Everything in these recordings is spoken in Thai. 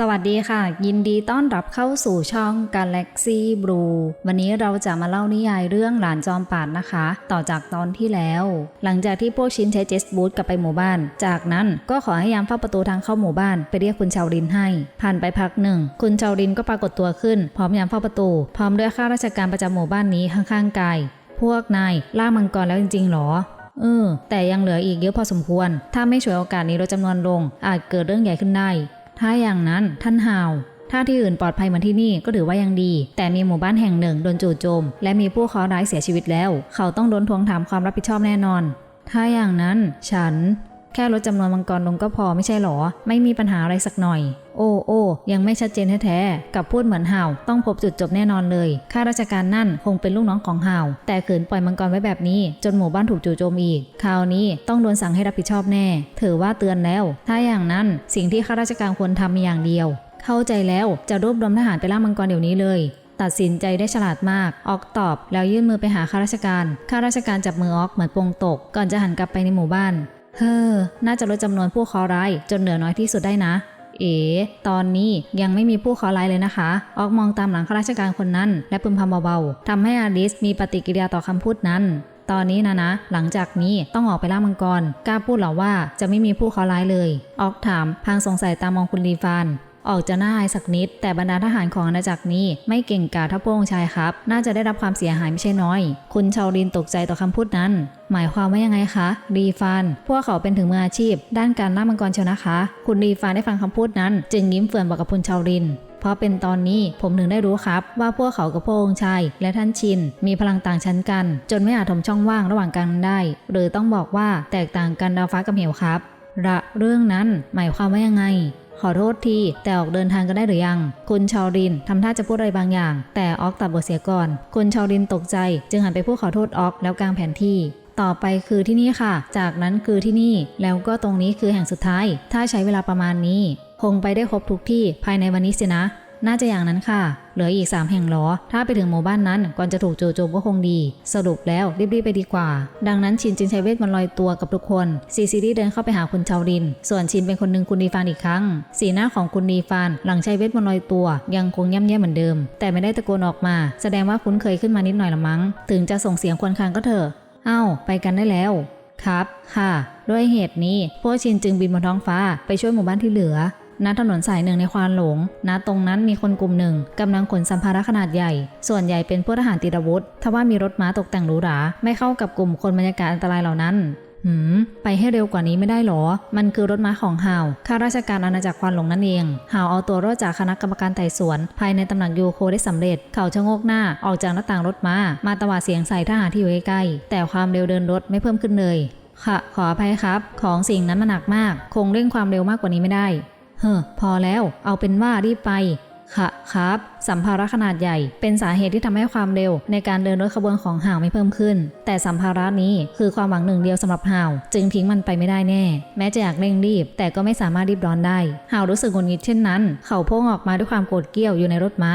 สวัสดีค่ะ ยินดีต้อนรับเข้าสู่ช่อง Galaxy Blue วันนี้เราจะมาเล่านิยายเรื่องหลานจอมป่านนะคะ ต่อจากตอนที่แล้ว หลังจากที่พวกชินใช้เจสบูธกลับไปหมู่บ้าน จากนั้นก็ขอให้ยามเฝ้าประตูทางเข้าหมู่บ้านไปเรียกคุณชาวรินให้ ผ่านไปพักหนึ่ง คุณชาวรินก็ปรากฏตัวขึ้น พร้อมยามเฝ้าประตู พร้อมด้วยข้าราชการประจำหมู่บ้านนี้ข้างๆกายพวกนายล่ามังกรแล้วจริงๆหรอเออแต่ยังเหลืออีกเยอะพอสมควร ถ้าไม่ช่วยโอกาสนี้ลดจำนวนลง อาจเกิดเรื่องใหญ่ขึ้นได้ ถ้าอย่างนั้นท่านฮาวถ้าที่อื่นปลอดภัยเหมือนที่นี่ก็ถือว่ายังดี แต่มีหมู่บ้านแห่งหนึ่งโดนจู่โจม และมีผู้เคราะห์ร้ายเสียชีวิตแล้ว เขาต้องโดนทวงถามความรับผิดชอบแน่นอน ถ้าอย่างนั้นฉัน แค่ลดจำนวนมังกรลงก็พอไม่ใช่หรอ ไม่มีปัญหาอะไรสักหน่อย โอ้โอ้ยังไม่ชัดเจนแท้ๆกับพูดเหมือนห่าว ต้องพบจุดจบแน่นอนเลยข้าราชการนั่นคงเป็นลูกน้องของห่าว แต่ขืนปล่อยมังกรไว้แบบนี้ จนหมู่บ้านถูกจู่โจมอีก คราวนี้ต้องโดนสั่งให้รับผิดชอบแน่ ถือว่าเตือนแล้ว ถ้าอย่างนั้นสิ่งที่ข้าราชการควรทำมีอย่างเดียว เข้าใจแล้วจะรวบรวมทหารไปล่ามังกรเดี๋ยวนี้เลยตัดสินใจได้ฉลาดมาก ออกตอบแล้วยื่นมือไปหาข้าราชการ ข้าราชการจับมือออกเหมือนปงตก ก่อนจะหันกลับไปในหมู่บ้าน เฮ้อ น่าจะลดจำนวนผู้เคราะห์ร้ายจนเหลือน้อยที่สุดได้นะ เอ๋ ตอนนี้ยังไม่มีผู้เคราะห์ร้ายเลยนะคะ ออกมองตามหลังข้าราชการคนนั้น และพึมพำเบาๆทำให้อาริสมีปฏิกิริยาต่อคำพูดนั้น ตอนนี้นะนะ หลังจากนี้ต้องออกไปล่ามังกร กล้าพูดหรอว่าจะไม่มีผู้เคราะห์ร้ายเลย ออกถามพางสงสัยตามองคุณลีฟาน ออกจะน่าอายสักนิด แต่บรรดาทหารของอาณาจักรนี้ไม่เก่งกาจเท่าพระองค์ชายครับ น่าจะได้รับความเสียหายไม่ใช่น้อย คุณชาวดินตกใจต่อคำพูดนั้น หมายความว่ายังไงคะ รีฟานพวกเขาเป็นถึงมืออาชีพ ด้านการล่ามังกรเชียวนะคะ คุณรีฟานได้ฟังคำพูดนั้น จึงยิ้มเฟื่อนบอกกับคุณชาวดินเพราะเป็นตอนนี้ผมถึงได้รู้ครับ ว่าพวกเขากับพระองค์ชายและท่านชิน มีพลังต่างชั้นกัน จนไม่อาจถมช่องว่างระหว่างกันได้ หรือต้องบอกว่าแตกต่างกันดาวฟ้ากับเหวครับ ระเรื่องนั้นหมายความว่ายังไง ขอโทษที แต่ออกเดินทางกันได้หรือยัง คุณชาวรินทำท่าจะพูดอะไรบางอย่าง แต่ออกตัดบทเสียก่อน คุณชาวรินตกใจ จึงหันไปพูดขอโทษออกแล้วกางแผนที่ต่อไปคือที่นี่ค่ะ จากนั้นคือที่นี่ แล้วก็ตรงนี้คือแห่งสุดท้าย ถ้าใช้เวลาประมาณนี้ คงไปได้ครบทุกที่ภายในวันนี้สินะ น่าจะอย่างนั้นค่ะ เหลืออีก 3 แห่งหรอ ถ้าไปถึงหมู่บ้านนั้นก่อนจะถูกโจโจมก็คงดี สรุปแล้วรีบๆไปดีกว่า ดังนั้นชินจึงใช้เวทมนต์ลอยตัวกับทุกคนซีซีดีเดินเข้าไปหาคุณชาวดิน ส่วนชินเป็นคนหนึ่งคุณดีฟานอีกครั้ง สีหน้าของคุณดีฟานหลังใช้เวทมนต์ลอยตัว ยังคงย่ำแย่เหมือนเดิม แต่ไม่ได้ตะโกนออกมา แสดงว่าคุ้นเคยขึ้นมานิดหน่อยละมั้ง ถึงจะส่งเสียงควนคางก็เถอะเอ้า ไปกันได้แล้วครับ ค่ะ ด้วยเหตุนี้พวกชินจึงบินบนท้องฟ้าไปช่วยหมู่บ้านที่เหลือ ณถนนสายหนึ่งในควานหลง ณ ตรงนั้นมีคนกลุ่มหนึ่งกำลังขนสัมภาระขนาดใหญ่ ส่วนใหญ่เป็นพวกทหารติดอาวุธ ทว่ามีรถม้าตกแต่งหรูหรา ไม่เข้ากับกลุ่มคนบรรยากาศอันตรายเหล่านั้นหืม ไปให้เร็วกว่านี้ไม่ได้หรอ มันคือรถม้าของฮาว ข้าราชการอาณาจักรควานหลงนั่นเอง ฮาวเอาตัวรอดจากคณะกรรมการไต่สวน ภายในตำหนักยูโคได้สำเร็จ เขาชะโงกหน้า ออกจากหน้าต่างรถม้า มาตวาดเสียงใส่ทหารที่อยู่ใกล้ๆ แต่ความเร็วเดินรถไม่เพิ่มขึ้นเลย ค่ะ ขออภัยครับ ของสิ่งนั้นมันหนักมาก คงเร่งความเร็วมากกว่านี้ไม่ได้ เฮ้อพอแล้ว เอาเป็นว่ารีบไป ค่ะครับ สัมภาระขนาดใหญ่ เป็นสาเหตุที่ทำให้ความเร็ว ในการเดินรถขบวนของห่าวไม่เพิ่มขึ้น แต่สัมภาระนี้คือความหวังหนึ่งเดียวสำหรับห่าว จึงทิ้งมันไปไม่ได้แน่ แม้จะอยากเร่งรีบ แต่ก็ไม่สามารถรีบร้อนได้ห่าวรู้สึกงุดหงิดเช่นนั้น เขาโพ่งออกมาด้วยความโกรธเกรี้ยวอยู่ในรถม้า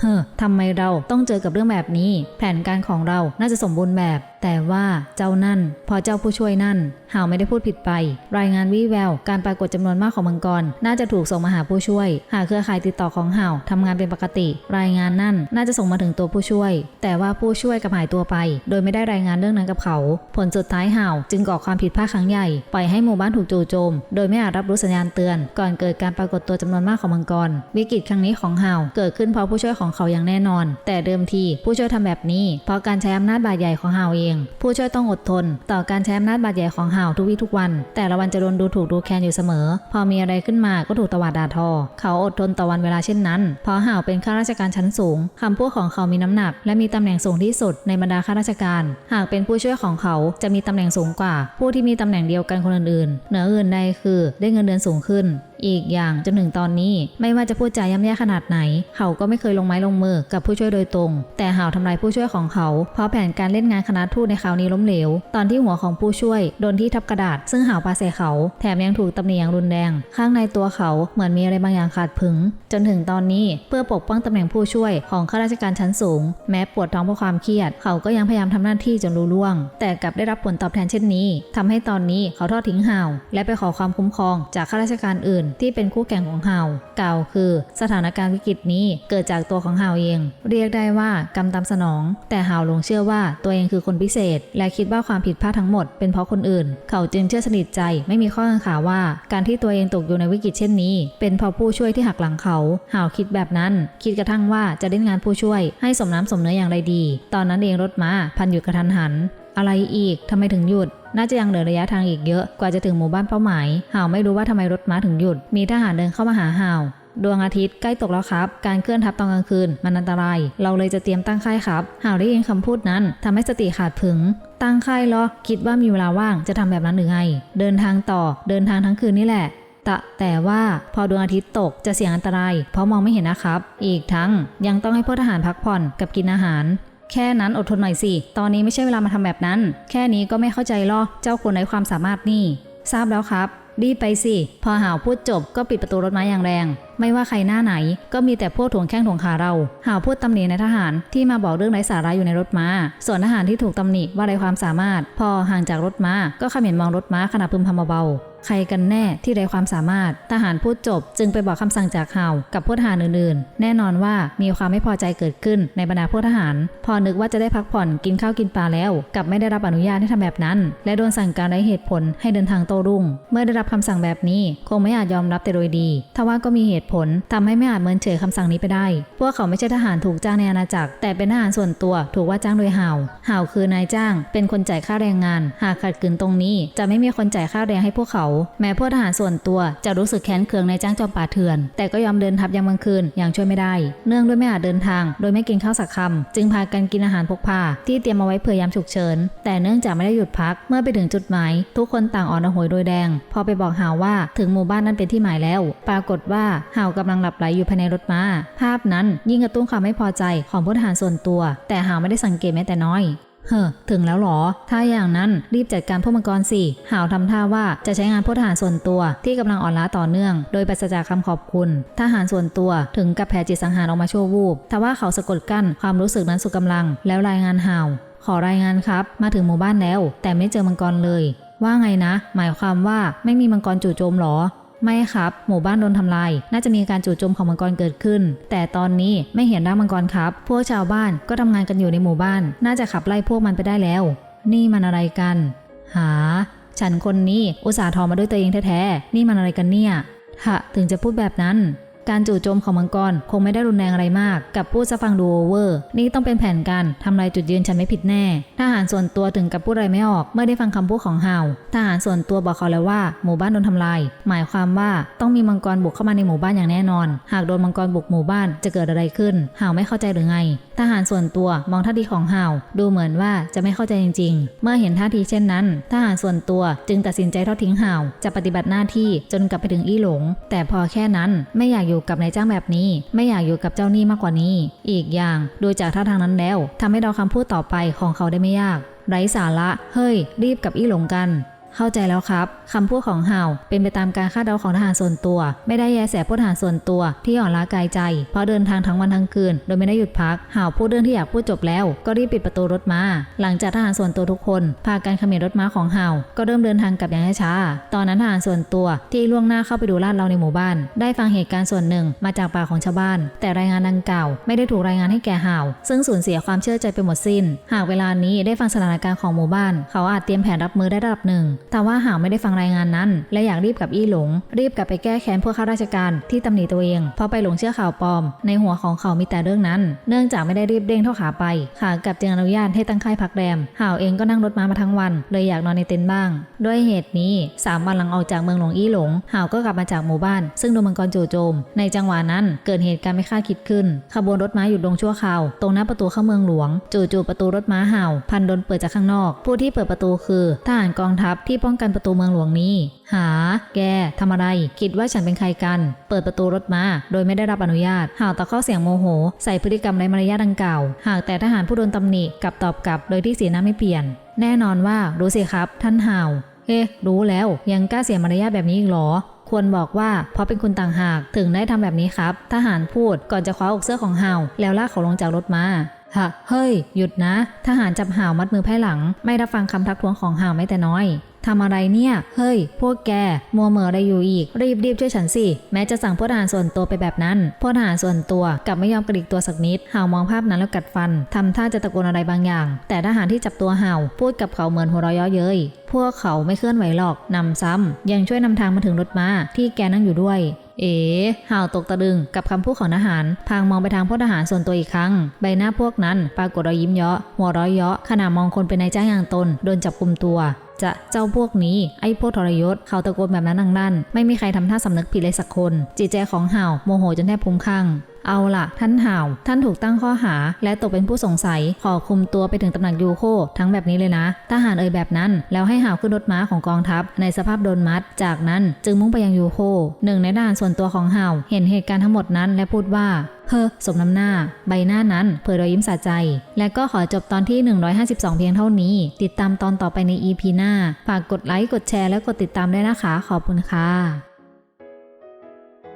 เฮ้อทำไมเราต้องเจอกับเรื่องแบบนี้ แผนการของเราน่าจะสมบูรณ์แบบ แต่ว่าเจ้านั่น พอเจ้าผู้ช่วยนั่นห่าวไม่ได้พูดผิดไป รายงานวี่แวว การปรากฏจำนวนมากของมังกร น่าจะถูกส่งมาหาผู้ช่วย หากเครือข่ายติดต่อของห่าวทำงานเป็นปกติ รายงานนั่นน่าจะส่งมาถึงตัวผู้ช่วย แต่ว่าผู้ช่วยกับหายตัวไป โดยไม่ได้รายงานเรื่องนั้นกับเขา ผลสุดท้ายห่าวจึงก่อความผิดพลาดครั้งใหญ่ปล่อยให้หมู่บ้านถูกจู่โจม โดยไม่อาจรับรู้สัญญาณเตือน ก่อนเกิดการปรากฏตัวจำนวนมากของมังกร วิกฤตครั้งนี้ของห่าวเกิดขึ้นเพราะผู้ช่วยของเขาอย่างแน่นอน แต่เดิมทีผู้ช่วยทำแบบนี้เพราะการใช้อำนาจบาดใหญ่ของห่าวเองผู้ช่วยต้องอดทน ต่อการใช้อำนาจบาดใหญ่ของห่าวทุกวี่ทุกวัน แต่ละวันจะโดนดูถูกดูแคลนอยู่เสมอ พอมีอะไรขึ้นมาก็ถูกตวาดด่าทอ เขาอดทนต่อวันเวลาเช่นนั้นเพราะห่าวเป็นข้าราชการชั้นสูงคำพูดของเขามีน้ำหนัก และมีตำแหน่งสูงที่สุดในบรรดาข้าราชการ หากเป็นผู้ช่วยของเขาจะมีตำแหน่งสูงกว่า ผู้ที่มีตำแหน่งเดียวกันคนอื่นๆเหนืออื่นใดคือได้เงินเดือนสูงขึ้นอีกอย่างจนถึงตอนนี้ไม่ว่าจะพูดจาย่ำแย่ขนาดไหน เขาก็ไม่เคยลงไม้ลงมือกับผู้ช่วยโดยตรง แต่หาวทำลายผู้ช่วยของเขา เพราะแผนการเล่นงานคณะทูตในคราวนี้ล้มเหลว ตอนที่หัวของผู้ช่วยโดนที่ทับกระดาษ ซึ่งหาวปาใสเขา แถมยังถูกตำหนิอย่างรุนแรง ข้างในตัวเขาเหมือนมีอะไรบางอย่างขาดผึง จนถึงตอนนี้เพื่อปกป้องตำแหน่งผู้ช่วยของข้าราชการชั้นสูง แม้ปวดท้องเพราะความเครียด เขาก็ยังพยายามทำหน้าที่จนรู้ล่วง แต่กลับได้รับผลตอบแทนเช่นนี้ทำให้ตอนนี้เขาทอดทิ้งหาวและไปขอความคุ้มครองจากข้าราชการอื่น ที่เป็นคู่แข่งของเฮากล่าวคือ สถานการณ์วิกฤตนี้เกิดจากตัวของเฮาเอง เรียกได้ว่ากรรมตามสนอง แต่เฮาหลงเชื่อว่าตัวเองคือคนพิเศษ และคิดว่าความผิดพลาดทั้งหมดเป็นเพราะคนอื่น เขาจึงเชื่อสนิทใจไม่มีข้อกังขาว่าการที่ตัวเองตกอยู่ในวิกฤตเช่นนี้ เป็นเพราะผู้ช่วยที่หักหลังเขาเฮาคิดแบบนั้น คิดกระทั่งว่าจะเล่นงานผู้ช่วย ให้สมน้ำสมเนื้ออย่างไรดี ตอนนั้นเองรถม้าพันหยุดกระทันหัน อะไรอีกทำไมถึงหยุดน่าจะยังเหลือระยะทางอีกเยอะกว่าจะถึงหมู่บ้านเป้าหมาย ห่าวไม่รู้ว่าทำไมรถม้าถึงหยุด มีทหารเดินเข้ามาหาห่าว ดวงอาทิตย์ใกล้ตกแล้วครับ การเคลื่อนทัพตอนกลางคืนมันอันตราย เราเลยจะเตรียมตั้งค่ายครับ หาวได้ยินคำพูดนั้นทำให้สติขาดผึงตั้งค่ายเหรอ คิดว่ามีเวลาว่างจะทำแบบนั้นหรือไง เดินทางต่อ เดินทางทั้งคืนนี่แหละแต่แต่ว่าพอดวงอาทิตย์ตกจะเสี่ยงอันตราย เพราะมองไม่เห็นนะครับ อีกทั้งยังต้องให้พลทหารพักผ่อนกับกินอาหาร แค่นั้นอดทนหน่อยสิ ตอนนี้ไม่ใช่เวลามาทำแบบนั้น แค่นี้ก็ไม่เข้าใจหรอ เจ้าคนไร้ความสามารถนี่ ทราบแล้วครับรีบไปสิ พอหาวพูดจบก็ปิดประตูรถม้าอย่างแรง ไม่ว่าใครหน้าไหน ก็มีแต่พวกถ่วงแข้งถ่วงขาเรา หาวพูดตำหนิในทหารที่มาบอกเรื่องไร้สาระอยู่ในรถม้า ส่วนทหารที่ถูกตำหนิว่าไร้ความสามารถ พอห่างจากรถม้าก็เขม็นมองรถม้าขณะพึมพำเบา ใครกันแน่ที่ไร้ความสามารถ ทหารพูดจบ จึงไปบอกคำสั่งจากห่ากับพวกทหารอื่นๆ แน่นอนว่ามีความไม่พอใจเกิดขึ้นในบรรดาพวกทหาร พอนึกว่าจะได้พักผ่อนกินข้าวกินปลาแล้วกับไม่ได้รับอนุญาตให้ทำแบบนั้น และโดนสั่งการไร้เหตุผลให้เดินทางโตรุ่ง เมื่อได้รับคำสั่งแบบนี้คงไม่อาจยอมรับแต่โดยดี ทว่าก็มีเหตุผลทำให้ไม่อาจเมินเฉยคำสั่งนี้ไปได้ พวกเขาไม่ใช่ทหารถูกจ้างในอาณาจักร แต่เป็นทหารส่วนตัวถูกว่าจ้างโดยห่าวห่าคือนายจ้าง เป็นคนจ่ายค่าแรงงาน หากขัดขืนตรงนี้ จะไม่มีคนจ่ายค่าแรงให้พวกเขาแม้พวกทหารส่วนตัวจะรู้สึกแค้นเคืองในจ้างจอมป่าเถื่อน แต่ก็ยอมเดินทับยามกลางคืนอย่างช่วยไม่ได้ เนื่องด้วยไม่อาจเดินทาง โดยไม่กินข้าวสักคำจึงพากันกินอาหารพกพาที่เตรียมเอาไว้เผื่อยามฉุกเฉิน แต่เนื่องจากไม่ได้หยุดพักเมื่อไปถึงจุดหมาย ทุกคนต่างอ่อนระหวยโดยแดง พอไปบอกหาวว่าถึงหมู่บ้านนั้นเป็นที่หมายแล้ว ปรากฏว่าหาวกำลังหลับไหลอยู่ภายในรถม้าภาพนั้นยิ่งกระตุ้นความไม่พอใจของผู้ทหารส่วนตัว แต่หาวไม่ได้สังเกตแม้แต่น้อย เฮ้อถึงแล้วหรอ ถ้าอย่างนั้นรีบจัดการพวกมังกรสิหาวทำท่าว่าจะใช้งานพลทหารส่วนตัวที่กำลังอ่อนล้าต่อเนื่อง โดยปราศจากคำขอบคุณ ทหารส่วนตัวถึงกับแผ่จิตสังหารออกมาชั่ววูบทว่าเขาสะกดกั้นความรู้สึกนั้นสุดกำลัง แล้วรายงานหาวขอรายงานครับ มาถึงหมู่บ้านแล้ว แต่ไม่เจอมังกรเลย ว่าไงนะ หมายความว่าไม่มีมังกรจู่โจมหรอ ไม่ครับ หมู่บ้านโดนทำลาย น่าจะมีการจู่โจมของมังกรเกิดขึ้น แต่ตอนนี้ไม่เห็นร่างมังกรครับ พวกชาวบ้านก็ทำงานกันอยู่ในหมู่บ้าน น่าจะขับไล่พวกมันไปได้แล้ว นี่มันอะไรกัน หา ฉันคนนี้อุตส่าห์ทอมาด้วยตัวเองแท้ๆ นี่มันอะไรกันเนี่ยฮะถึงจะพูดแบบนั้น การจู่โจมของมังกร คงไม่ได้รุนแรงอะไรมาก กับพูดซะฟังดูโอเวอร์ นี่ต้องเป็นแผนการทำลายจุดยืนฉันไม่ผิดแน่ ทหารส่วนตัวถึงกับพูดอะไรไม่ออก เมื่อได้ฟังคำพูดของฮาว ทหารส่วนตัวบอกเขาแล้วว่า หมู่บ้านโดนทำลาย หมายความว่าต้องมีมังกรบุกเข้ามาในหมู่บ้านอย่างแน่นอน หากโดนมังกรบุกหมู่บ้านจะเกิดอะไรขึ้นฮาวไม่เข้าใจหรือไง ทหารส่วนตัวมองท่าทีของฮาว ดูเหมือนว่าจะไม่เข้าใจจริง ๆ เมื่อเห็นท่าทีเช่นนั้น ทหารส่วนตัวจึงตัดสินใจทอดทิ้งฮาว จะปฏิบัติหน้าที่จนกลับไปถึงอี้หลง แต่พอแค่นั้นไม่อยากอยู่กับนายจ้างแบบนี้ ไม่อยากอยู่กับเจ้าหนี้มากกว่านี้ อีกอย่างดูจากท่าทางนั้นแล้วทำให้เราคำพูดต่อไปของเขาได้ไม่ยากไร้สาระ เฮ้ย รีบกับอี้หลงกัน เข้าใจแล้วครับคำพูดของห่าวเป็นไปตามการคาดเดาของทหารส่วนตัว ไม่ได้แยแสผู้ทหารส่วนตัวที่อ่อนล้ากายใจ เพราะเดินทางทั้งวันทั้งคืน โดยไม่ได้หยุดพักห่าวพูดเรื่องที่อยากพูดจบแล้ว ก็รีบปิดประตูรถม้าหลังจากทหารส่วนตัวทุกคน พากันขมิรถม้าของห่าวก็เริ่มเดินทางกลับอย่างช้าๆตอนนั้นทหารส่วนตัวที่ล่วงหน้าเข้าไปดูลาดเราในหมู่บ้าน ได้ฟังเหตุการณ์ส่วนหนึ่งมาจากปากของชาวบ้าน แต่รายงานดังกล่าวไม่ได้ถูกรายงานให้แก่ห่าวซึ่งสูญเสียความเชื่อใจไปหมดสิ้น หากเวลานี้ได้ฟังสถานการณ์ของหมู่บ้าน เขาอาจเตรียมแผนรับมือได้ระดับหนึ่งแต่ว่าหาไม่ได้ฟังรายงานนั้น และอยากรีบกับอี้หลง รีบกลับไปแก้แค้นพวกข้าราชการที่ตำหนิตัวเองเพราะไปหลงเชื่อข่าวปลอม ในหัวของเขามีแต่เรื่องนั้น เนื่องจากไม่ได้รีบเด้งเท่าขาไปขากลับจึงอนุญาตให้ตั้งค่ายพักแรมห่าวเองก็นั่งรถม้ามาทั้งวัน เลยอยากนอนในเต็นท์บ้าง ด้วยเหตุนี้สามวันหลังออกจากเมืองหลวงอี้หลงห่าวก็กลับมาจากหมู่บ้าน ซึ่งดนมังกรโจโจม ในจังหวะนั้นเกิดเหตุการณ์ไม่คาดคิดขึ้น ขบวนรถม้าหยุดลงชั่วคราว ตรงหน้าประตูเข้าเมืองหลวง จู่ๆประตูรถม้าห่าว พันโดนเปิดจากข้างนอก ผู้ที่เปิดประตูคือทหารกองทัพที่ป้องกันประตูเมืองหลวงนี้ หา แกทำอะไร คิดว่าฉันเป็นใครกัน เปิดประตูรถมา โดยไม่ได้รับอนุญาต หาวตะเข้าเสียงโมโห ใส่พฤติกรรมไร้มารยาทดังกล่าว หากแต่ทหารผู้โดนตำหนิกลับตอบกลับ โดยที่สีหน้าไม่เปลี่ยน แน่นอนว่ารู้สิครับ ท่านห่าว เอ๊ะ รู้แล้ว ยังกล้าเสียมารยาทแบบนี้อีกหรอควรบอกว่าเพราะเป็นคุณต่างหากถึงได้ทำแบบนี้ครับ ทหารพูดก่อนจะคว้าอกเสื้อของห่าแล้วลากเขาลงจากรถมาฮะเฮ้ย หยุดนะ ทหารจับห่าวมัดมือไพ่หลัง ไม่รับฟังคำทักท้วงของห่าวไม่แต่น้อย ทำอะไรเนี่ย เฮ้ย พวกแก มัวเหม่ออะไรอยู่อีก รีบรีบช่วยฉันสิ แม้จะสั่งพลทหารส่วนตัวไปแบบนั้นพลทหารส่วนตัวกลับไม่ยอมกระดิกตัวสักนิดห่ามองภาพนั้นแล้วกัดฟัน ทำท่าจะตะโกนอะไรบางอย่าง แต่ทหารที่จับตัวห่า พูดกับเขาเหมือนหัวเราะเยาะเย้ยพวกเขาไม่เคลื่อนไหวหรอก นำซ้ำ ยังช่วยนำทางมาถึงรถม้าที่แกนั่งอยู่ด้วยเอ๋ห่าวตกตะลึงกับคำพูดของทหาร พางมองไปทางพลทหารส่วนตัวอีกครั้ง ใบหน้าพวกนั้น ปรากฏรอยยิ้มเยาะหัวร้อยเยาะขณะมองคนเป็นนายจ้างอย่างตนโดนจับกุมตัว จะเจ้าพวกนี้ไอ้พวกทรยศเขาตะโกนแบบนั้นดังลั่นไม่มีใครทำท่าสำนึกผิดเลยสักคน จิตใจของเห่าโมโหจนแทบพุ่มข้าง เอาล่ะ ท่านห่าว ท่านถูกตั้งข้อหา และตกเป็นผู้สงสัย ขอคุมตัวไปถึงตำหนักยูโค ทั้งแบบนี้เลยนะ ทหารเอ่ยแบบนั้น แล้วให้ห่าวขึ้นรถม้าของกองทัพ ในสภาพโดนมัด จากนั้นจึงมุ่งไปยังยูโค หนึ่งในทหารส่วนตัวของห่าว เห็นเหตุการณ์ทั้งหมดนั้นและพูดว่าเฮ้อสมน้ำหน้า ใบหน้านั้นเผยรอยยิ้มสะใจ และก็ขอจบตอนที่ 152 เพียงเท่านี้ ติดตามตอนต่อไปใน EP หน้า ฝากกดไลค์ กดแชร์ และกดติดตามด้วยนะคะ ขอบคุณค่ะ